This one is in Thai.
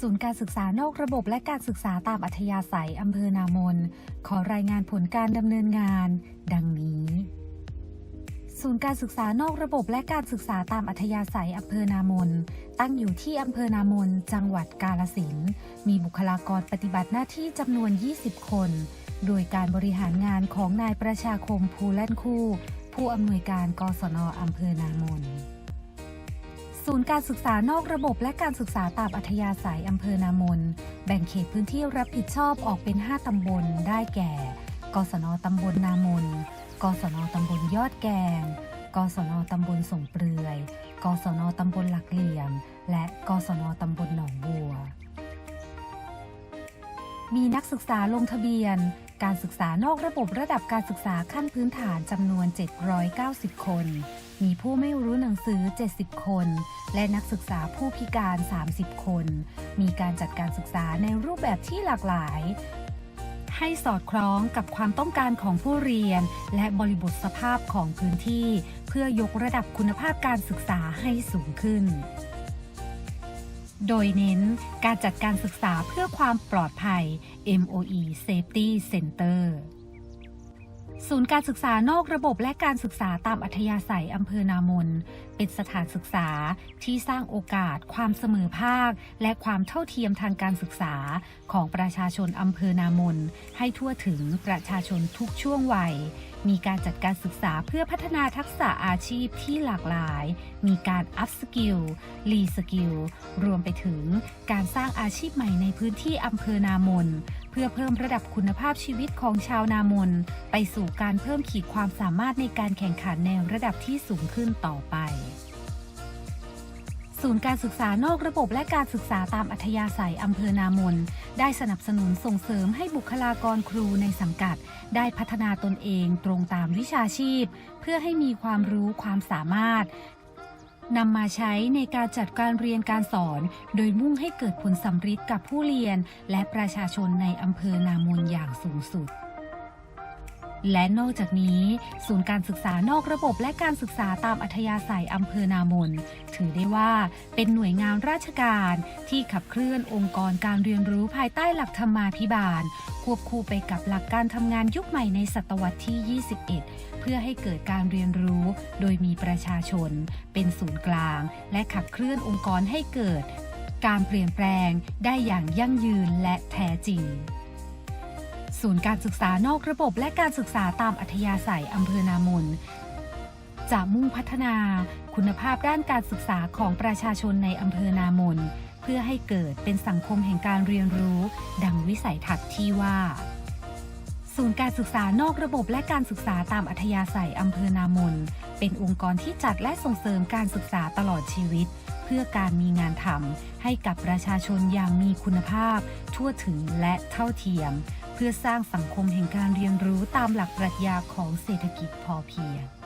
ศูนย์การศึกษานอกระบบและการศึกษาตามอัธยาศัยอำเภอนามน ขอรายงานผลการดำเนินงาน ดังนี้ ศูนย์การศึกษานอกระบบและการศึกษาตามอัธยาศัยอำเภอนามน ตั้งอยู่ที่อำเภอนามน จังหวัดกาลสินมีบุคลากรปฏิบัติหน้าที่จำนวน 20 คน โดยการบริหารงานของนายประชาคมภูแล่นคู่ ผู้อำนวยการกศนอำเภอนามน ศูนย์การศึกษานอกระบบและการศึกษาตามอัธยาศัยอำเภอนามน แบ่งเขตพื้นที่รับผิดชอบออกเป็น 5 ตำบล ได้แก่ กศนตำบลนามน กศนตำบลยอดแกง กศนตำบลสงเปลือย กศนตำบลหลักเหลี่ยม และกศนตำบลหนองบัว มีนักศึกษาลงทะเบียน การศึกษานอกระบบระดับการศึกษาขั้นพื้นฐานจำนวน 790 คน มีผู้ไม่รู้หนังสือ 70 คน และนักศึกษาผู้พิการ 30 คน มีการจัดการศึกษาในรูปแบบที่หลากหลาย ให้สอดคล้องกับความต้องการของผู้เรียน และบริบทสภาพของพื้นที่ เพื่อยกระดับคุณภาพการศึกษาให้สูงขึ้นโดยเน้นการจัดการศึกษาเพื่อความปลอดภัย MOE Safety Center ศูนย์การศึกษานอกระบบและการศึกษาตามอัธยาศัยอำเภอนามน เป็นสถานศึกษาที่สร้างโอกาส ความเสมอภาค และความเท่าเทียมทางการศึกษาของประชาชนอำเภอนามน ให้ทั่วถึงประชาชนทุกช่วงวัย มีการจัดการศึกษาเพื่อพัฒนาทักษะอาชีพที่หลากหลาย มีการอัพสกิล รีสกิล รวมไปถึงการสร้างอาชีพใหม่ในพื้นที่อำเภอนามน เพื่อเพิ่มระดับคุณภาพชีวิตของชาวนามน ไปสู่การเพิ่มขีดความสามารถในการแข่งขันในระดับที่สูงขึ้นต่อไป ศูนย์การศึกษานอกระบบและการศึกษาตามอัธยาศัยอำเภอนามน ได้สนับสนุนส่งเสริมให้บุคลากรครูในสังกัด ได้พัฒนาตนเองตรงตามวิชาชีพ เพื่อให้มีความรู้ความสามารถนำมาใช้ในการจัดการเรียนการสอน โดยมุ่งให้เกิดผลสำฤทธิ์กับผู้เรียน และประชาชนในอำเภอนามนอย่างสูงสุด และนอกจากนี้ ศูนย์การศึกษานอกระบบและการศึกษาตามอัธยาศัยอำเภอนามน ถือได้ว่าเป็นหน่วยงานราชการที่ขับเคลื่อนองค์กรการเรียนรู้ภายใต้หลักธรรมาภิบาล ควบคู่ไปกับหลักการทำงานยุคใหม่ในศตวรรษที่ 21 เพื่อให้เกิดการเรียนรู้ โดยมีประชาชน เป็นศูนย์กลาง และขับเคลื่อนองค์กรให้เกิด การเปลี่ยนแปลงได้อย่างยั่งยืนและแท้จริง ศูนย์การศึกษานอกระบบและการศึกษาตามอัธยาศัยอำเภอนามน จะมุ่งพัฒนาคุณภาพด้านการศึกษาของประชาชนในอำเภอนามน เพื่อให้เกิดเป็นสังคมแห่งการเรียนรู้ ดังวิสัยทัศน์ที่ว่า ศูนย์การศึกษานอกระบบและการศึกษาตามอัธยาศัยอำเภอนามน เป็นองค์กรที่จัดและส่งเสริมการศึกษาตลอดชีวิต เพื่อการมีงานทำให้กับประชาชนอย่างมีคุณภาพ ทั่วถึงและเท่าเทียม พื่อสร้างสังคมแห่งการเรียนรู้ตามหลักปรัชญาของเศรษฐกิจพอเพียง